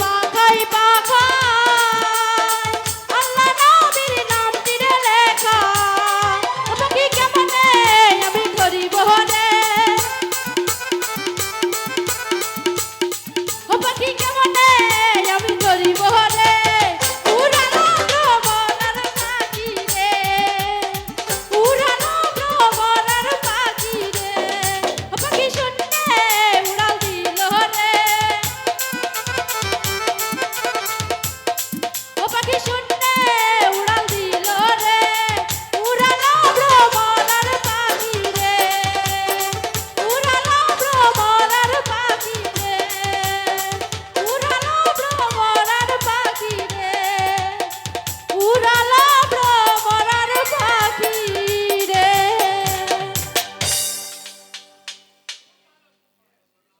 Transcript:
পাখাই পাখা